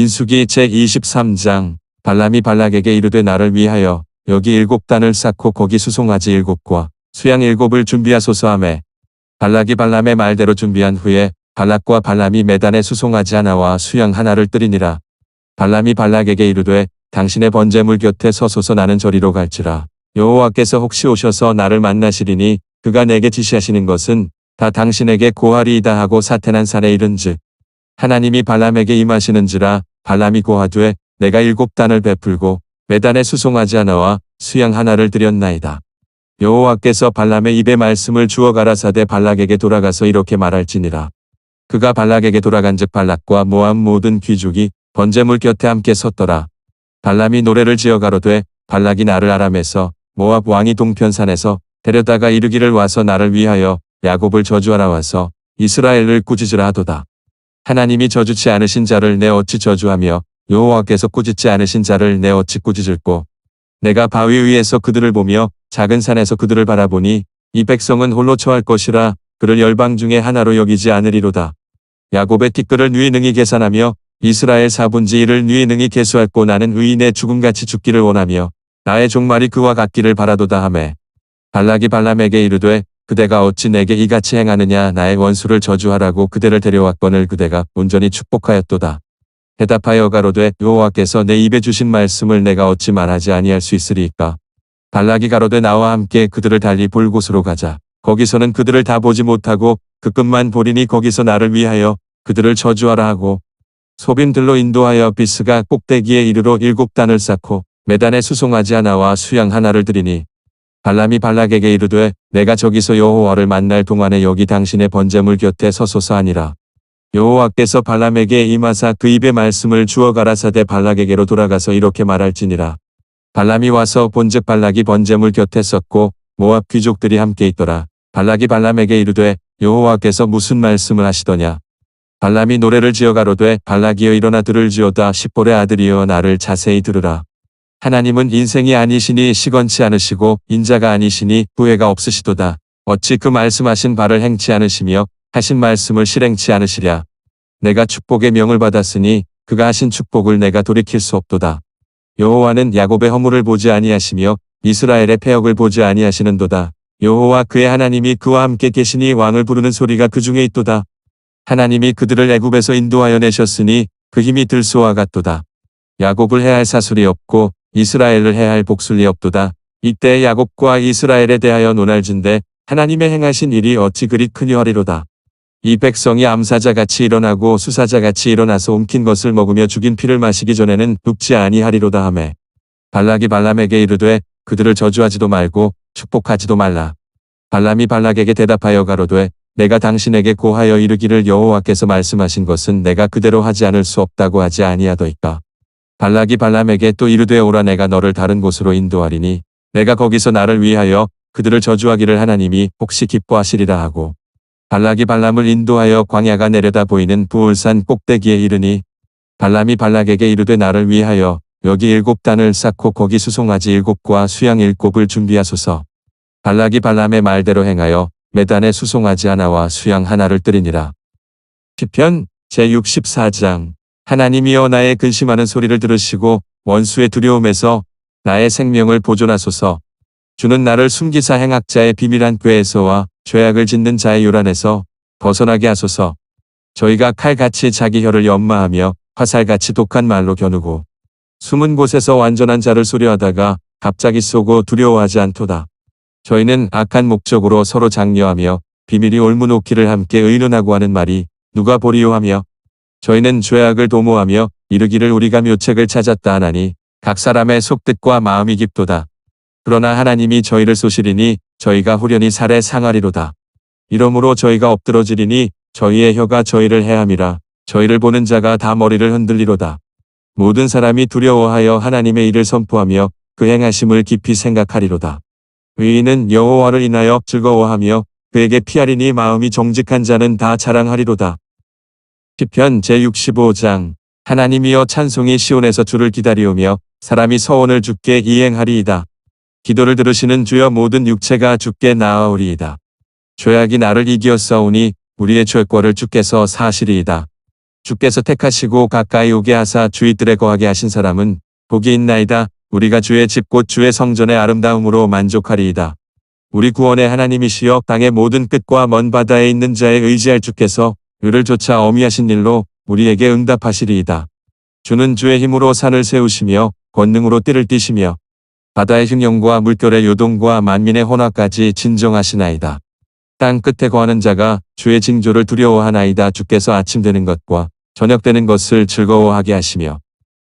민수기 제23장 발람이 발락에게 이르되 나를 위하여 여기 일곱 단을 쌓고 거기 수송아지 일곱과 수양 일곱을 준비하소서 하매 발락이 발람의 말대로 준비한 후에 발락과 발람이 매단에 수송아지 하나와 수양 하나를 뜨리니라. 발람이 발락에게 이르되 당신의 번제물 곁에 서소서 나는 저리로 갈지라. 여호와께서 혹시 오셔서 나를 만나시리니 그가 내게 지시하시는 것은 다 당신에게 고하리이다 하고 사태난 산에 이른즉 하나님이 발람에게 임하시는지라 발람이 고하되 내가 일곱 단을 베풀고 매단에 수송아지 하나와 수양 하나를 드렸나이다. 여호와께서 발람의 입에 말씀을 주어 가라사대 발락에게 돌아가서 이렇게 말할지니라. 그가 발락에게 돌아간즉 발락과 모압 모든 귀족이 번제물 곁에 함께 섰더라. 발람이 노래를 지어 가로되 발락이 나를 아람에서 모압 왕이 동편산에서 데려다가 이르기를 와서 나를 위하여 야곱을 저주하라 와서 이스라엘을 꾸짖으라 하도다. 하나님이 저주치 않으신 자를 내 어찌 저주하며 여호와께서 꾸짖지 않으신 자를 내 어찌 꾸짖을꼬. 내가 바위 위에서 그들을 보며 작은 산에서 그들을 바라보니 이 백성은 홀로 처할 것이라 그를 열방 중에 하나로 여기지 않으리로다. 야곱의 티끌을 누이 능히 계산하며 이스라엘 사분지 1을 누이 능히 계수할고 나는 의인의 죽음같이 죽기를 원하며 나의 종말이 그와 같기를 바라도다 하매 발락이 발람에게 이르되 그대가 어찌 내게 이같이 행하느냐 나의 원수를 저주하라고 그대를 데려왔거늘 그대가 온전히 축복하였도다. 대답하여 가로되 여호와께서 내 입에 주신 말씀을 내가 어찌 말하지 아니할 수 있으리이까. 발락이 가로되 나와 함께 그들을 달리 볼 곳으로 가자. 거기서는 그들을 다 보지 못하고 그 끝만 보리니 거기서 나를 위하여 그들을 저주하라 하고 소빈들로 인도하여 비스가 꼭대기에 이르러 일곱 단을 쌓고 매단에 수송아지 하나와 수양 하나를 드리니 발람이 발락에게 이르되 내가 저기서 여호와를 만날 동안에 여기 당신의 번제물 곁에 서소서 하니라. 여호와께서 발람에게 임하사 그 입에 말씀을 주어 가라사대 발락에게로 돌아가서 이렇게 말할지니라. 발람이 와서 본즉 발락이 번제물 곁에 섰고 모압 귀족들이 함께 있더라. 발락이 발람에게 이르되 여호와께서 무슨 말씀을 하시더냐. 발람이 노래를 지어 가로되 발락이여 일어나 들을 지어다 십볼의 아들이여 나를 자세히 들으라. 하나님은 인생이 아니시니 시건치 않으시고 인자가 아니시니 후회가 없으시도다. 어찌 그 말씀하신 바를 행치 않으시며 하신 말씀을 실행치 않으시랴. 내가 축복의 명을 받았으니 그가 하신 축복을 내가 돌이킬 수 없도다. 여호와는 야곱의 허물을 보지 아니하시며 이스라엘의 폐역을 보지 아니하시는도다. 여호와 그의 하나님이 그와 함께 계시니 왕을 부르는 소리가 그 중에 있도다. 하나님이 그들을 애굽에서 인도하여 내셨으니 그 힘이 들소와 같도다. 야곱을 해할 사술이 없고 이스라엘을 해할 복술이 없도다. 이때 야곱과 이스라엘에 대하여 논할진대 하나님의 행하신 일이 어찌 그리 크니 하리로다. 이 백성이 암사자같이 일어나고 수사자같이 일어나서 옮긴 것을 먹으며 죽인 피를 마시기 전에는 눕지 아니하리로다 하매 발락이 발람에게 이르되 그들을 저주하지도 말고 축복하지도 말라. 발람이 발락에게 대답하여 가로되 내가 당신에게 고하여 이르기를 여호와께서 말씀하신 것은 내가 그대로 하지 않을 수 없다고 하지 아니하더이까. 발락이 발람에게 또 이르되 오라 내가 너를 다른 곳으로 인도하리니 내가 거기서 나를 위하여 그들을 저주하기를 하나님이 혹시 기뻐하시리라 하고 발락이 발람을 인도하여 광야가 내려다 보이는 부울산 꼭대기에 이르니 발람이 발락에게 이르되 나를 위하여 여기 일곱 단을 쌓고 거기 수송아지 일곱과 수양 일곱을 준비하소서. 발락이 발람의 말대로 행하여 매단에 수송아지 하나와 수양 하나를 뜨리니라. 시편 제64장 하나님이여 나의 근심하는 소리를 들으시고 원수의 두려움에서 나의 생명을 보존하소서. 주는 나를 숨기사 행악자의 비밀한 꾀에서와 죄악을 짓는 자의 요란에서 벗어나게 하소서. 저희가 칼같이 자기 혀를 연마하며 화살같이 독한 말로 겨누고 숨은 곳에서 완전한 자를 소리하다가 갑자기 쏘고 두려워하지 않도다. 저희는 악한 목적으로 서로 장려하며 비밀이 올무놓기를 함께 의논하고 하는 말이 누가 보리요 하며 저희는 죄악을 도모하며 이르기를 우리가 묘책을 찾았다 하나니 각 사람의 속뜻과 마음이 깊도다. 그러나 하나님이 저희를 쏘시리니 저희가 후련히 살에 상하리로다. 이러므로 저희가 엎드러지리니 저희의 혀가 저희를 해함이라 저희를 보는 자가 다 머리를 흔들리로다. 모든 사람이 두려워하여 하나님의 일을 선포하며 그 행하심을 깊이 생각하리로다. 의인은 여호와를 인하여 즐거워하며 그에게 피하리니 마음이 정직한 자는 다 자랑하리로다. 시편 제65장 하나님이여 찬송이 시온에서 주를 기다리오며 사람이 서원을 주께 이행하리이다. 기도를 들으시는 주여 모든 육체가 주께 나아오리이다. 죄악이 나를 이기었사오니 우리의 죄권을 주께서 사시리이다. 주께서 택하시고 가까이 오게 하사 주의 뜰에 거하게 하신 사람은 복이 있나이다. 우리가 주의 집 곧 주의 성전의 아름다움으로 만족하리이다. 우리 구원의 하나님이시여 땅의 모든 끝과 먼 바다에 있는 자에 의지할 주께서 의를 조차 어미하신 일로 우리에게 응답하시리이다. 주는 주의 힘으로 산을 세우시며 권능으로 띠를 띠시며 바다의 흉용과 물결의 요동과 만민의 혼화까지 진정하시나이다. 땅 끝에 거하는 자가 주의 징조를 두려워하나이다. 주께서 아침 되는 것과 저녁 되는 것을 즐거워하게 하시며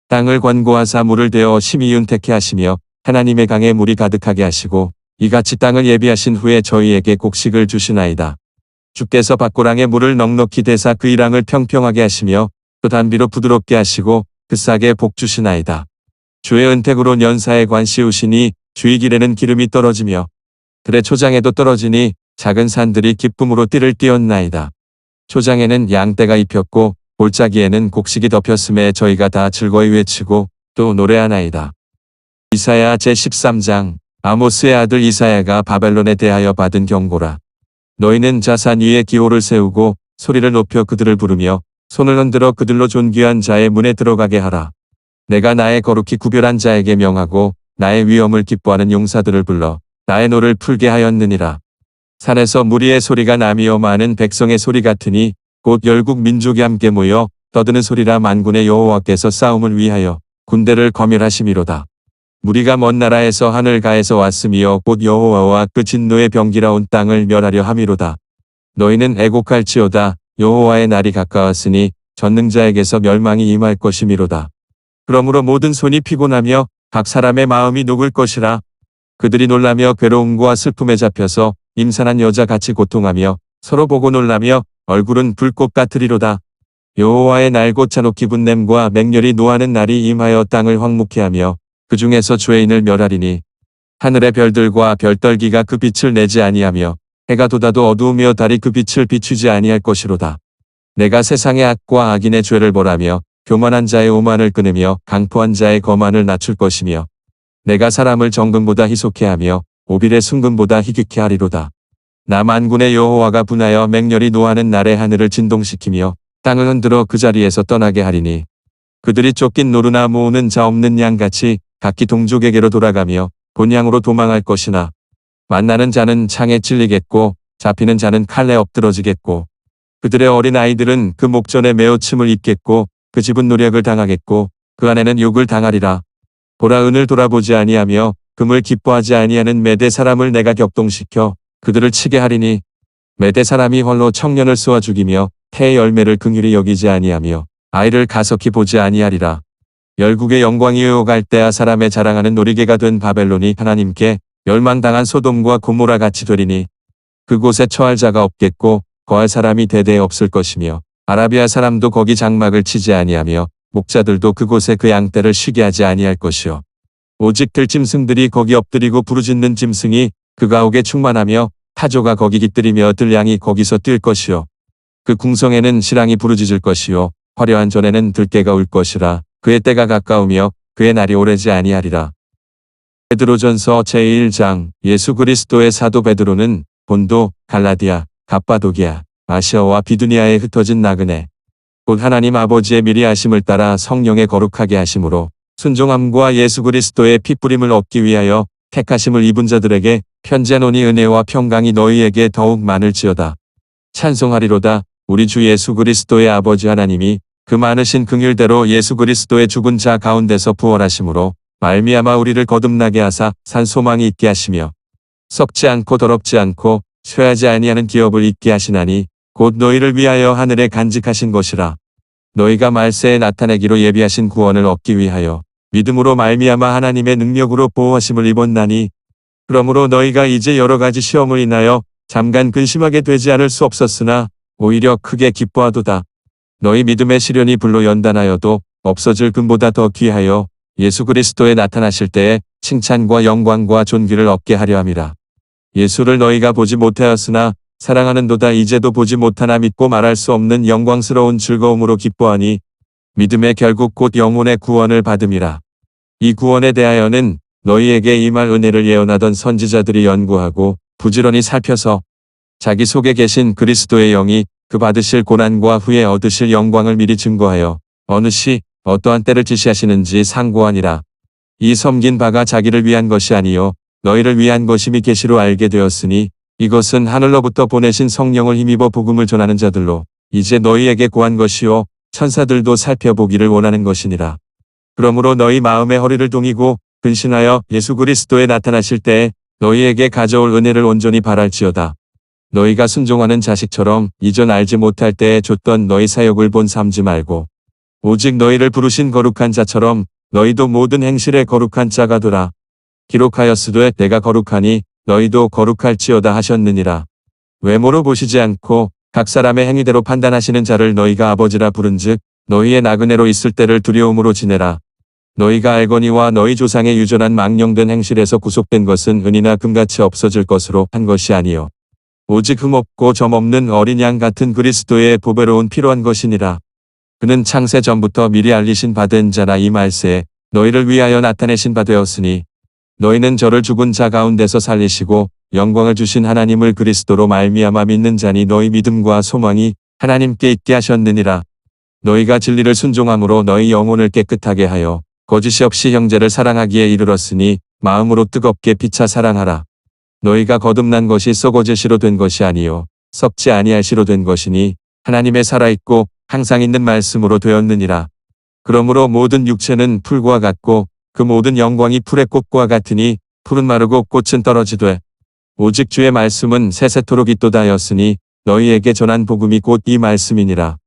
땅을 관고하사 물을 대어 심히 윤택해 하시며 하나님의 강에 물이 가득하게 하시고 이같이 땅을 예비하신 후에 저희에게 곡식을 주시나이다. 주께서 밭고랑에 물을 넉넉히 대사 그 이랑을 평평하게 하시며 또 단비로 부드럽게 하시고 그 싹에 복 주시나이다. 주의 은택으로 연사에 관 씌우시니 주의 길에는 기름이 떨어지며 들의 초장에도 떨어지니 작은 산들이 기쁨으로 띠를 띄었나이다. 초장에는 양떼가 입혔고 골짜기에는 곡식이 덮였음에 저희가 다 즐거이 외치고 또 노래하나이다. 이사야 제13장 아모스의 아들 이사야가 바벨론에 대하여 받은 경고라. 너희는 자산 위에 기호를 세우고 소리를 높여 그들을 부르며 손을 흔들어 그들로 존귀한 자의 문에 들어가게 하라. 내가 나의 거룩히 구별한 자에게 명하고 나의 위엄을 기뻐하는 용사들을 불러 나의 노를 풀게 하였느니라. 산에서 무리의 소리가 나미어 많은 백성의 소리 같으니 곧 열국 민족이 함께 모여 떠드는 소리라 만군의 여호와께서 싸움을 위하여 군대를 거멸하심이로다. 무리가 먼 나라에서 하늘 가에서 왔으며 곧 여호와와 그 진노의 병기라 온 땅을 멸하려 함이로다. 너희는 애곡할지어다 여호와의 날이 가까웠으니 전능자에게서 멸망이 임할 것이미로다. 그러므로 모든 손이 피곤하며 각 사람의 마음이 녹을 것이라. 그들이 놀라며 괴로움과 슬픔에 잡혀서 임산한 여자 같이 고통하며 서로 보고 놀라며 얼굴은 불꽃 같으리로다. 여호와의 날 곧 잔혹히 분냄과 맹렬히 노하는 날이 임하여 땅을 황무케 하며 그 중에서 죄인을 멸하리니 하늘의 별들과 별떨기가 그 빛을 내지 아니하며 해가 돋아도 어두우며 달이 그 빛을 비추지 아니할 것이로다. 내가 세상의 악과 악인의 죄를 벌하며 교만한 자의 오만을 끊으며 강포한 자의 거만을 낮출 것이며 내가 사람을 정금보다 희속해 하며 오빌의 순금보다 희귀케 하리로다. 나 만군의 여호와가 분하여 맹렬히 노하는 날에 하늘을 진동시키며 땅을 흔들어 그 자리에서 떠나게 하리니 그들이 쫓긴 노루나 모으는 자 없는 양같이 각기 동족에게로 돌아가며 본향으로 도망할 것이나 만나는 자는 창에 찔리겠고 잡히는 자는 칼에 엎드러지겠고 그들의 어린 아이들은 그 목전에 매어 침을 입겠고 그 집은 노력을 당하겠고 그 안에는 욕을 당하리라. 보라 은을 돌아보지 아니하며 금을 기뻐하지 아니하는 메대 사람을 내가 격동시켜 그들을 치게 하리니 메대 사람이 홀로 청년을 쏘아 죽이며 태의 열매를 긍휼히 여기지 아니하며 아이를 가석히 보지 아니하리라. 열국의 영광이 요 갈대아 사람의 자랑하는 놀이개가 된 바벨론이 하나님께 멸망당한 소돔과 고모라 같이 되리니 그곳에 처할 자가 없겠고 거할 사람이 대대에 없을 것이며 아라비아 사람도 거기 장막을 치지 아니하며 목자들도 그곳에 그 양떼를 쉬게 하지 아니할 것이요. 오직 들짐승들이 거기 엎드리고 부르짖는 짐승이 그 가 옥에 충만하며 타조가 거기 깃들이며 들량이 거기서 뛸 것이요. 그 궁성에는 실랑이 부르짖을 것이요. 화려한 전에는 들깨가 울 것이라 그의 때가 가까우며 그의 날이 오래지 아니하리라. 베드로전서 제1장 예수 그리스도의 사도 베드로는 본도, 갈라디아, 갑바도기아, 아시아와 비두니아에 흩어진 나그네 곧 하나님 아버지의 미리 하심을 따라 성령의 거룩하게 하심으로 순종함과 예수 그리스도의 피뿌림을 얻기 위하여 택하심을 입은 자들에게 편지하노니 은혜와 평강이 너희에게 더욱 많을지어다. 찬송하리로다 우리 주 예수 그리스도의 아버지 하나님이 그 많으신 긍휼대로 예수 그리스도의 죽은 자 가운데서 부활하심으로 말미암아 우리를 거듭나게 하사 산 소망이 있게 하시며 썩지 않고 더럽지 않고 쇠하지 아니하는 기업을 있게 하시나니 곧 너희를 위하여 하늘에 간직하신 것이라 너희가 말세에 나타내기로 예비하신 구원을 얻기 위하여 믿음으로 말미암아 하나님의 능력으로 보호하심을 입었나니 그러므로 너희가 이제 여러 가지 시험을 인하여 잠깐 근심하게 되지 않을 수 없었으나 오히려 크게 기뻐하도다. 너희 믿음의 시련이 불로 연단하여도 없어질 금보다 더 귀하여 예수 그리스도에 나타나실 때에 칭찬과 영광과 존귀를 얻게 하려 함이라. 예수를 너희가 보지 못하였으나 사랑하는도다 이제도 보지 못하나 믿고 말할 수 없는 영광스러운 즐거움으로 기뻐하니 믿음의 결국 곧 영혼의 구원을 받음이라. 이 구원에 대하여는 너희에게 임할 은혜를 예언하던 선지자들이 연구하고 부지런히 살펴서 자기 속에 계신 그리스도의 영이 그 받으실 고난과 후에 얻으실 영광을 미리 증거하여 어느 시 어떠한 때를 지시하시는지 상고하니라. 이 섬긴 바가 자기를 위한 것이 아니요 너희를 위한 것임이 계시로 알게 되었으니 이것은 하늘로부터 보내신 성령을 힘입어 복음을 전하는 자들로 이제 너희에게 구한 것이요 천사들도 살펴보기를 원하는 것이니라. 그러므로 너희 마음의 허리를 동이고 근신하여 예수 그리스도에 나타나실 때에 너희에게 가져올 은혜를 온전히 바랄지어다. 너희가 순종하는 자식처럼 이전 알지 못할 때에 줬던 너희 사역을 본 삼지 말고 오직 너희를 부르신 거룩한 자처럼 너희도 모든 행실에 거룩한 자가 되라. 기록하였으되 내가 거룩하니 너희도 거룩할지어다 하셨느니라. 외모로 보시지 않고 각 사람의 행위대로 판단하시는 자를 너희가 아버지라 부른즉 너희의 나그네로 있을 때를 두려움으로 지내라. 너희가 알거니와 너희 조상의 유전한 망령된 행실에서 구속된 것은 은이나 금같이 없어질 것으로 한 것이 아니요 오직 흠없고 점없는 어린 양 같은 그리스도의 보배로운 필요한 것이니라. 그는 창세 전부터 미리 알리신 바된 자라 이 말세에 너희를 위하여 나타내신 바 되었으니 너희는 저를 죽은 자 가운데서 살리시고 영광을 주신 하나님을 그리스도로 말미암아 믿는 자니 너희 믿음과 소망이 하나님께 있게 하셨느니라. 너희가 진리를 순종함으로 너희 영혼을 깨끗하게 하여 거짓이 없이 형제를 사랑하기에 이르렀으니 마음으로 뜨겁게 피차 사랑하라. 너희가 거듭난 것이 썩어질 시로 된 것이 아니요 썩지 아니할 시로 된 것이니 하나님의 살아있고 항상 있는 말씀으로 되었느니라. 그러므로 모든 육체는 풀과 같고 그 모든 영광이 풀의 꽃과 같으니 풀은 마르고 꽃은 떨어지되 오직 주의 말씀은 세세토록 있도다였으니 너희에게 전한 복음이 곧 이 말씀이니라.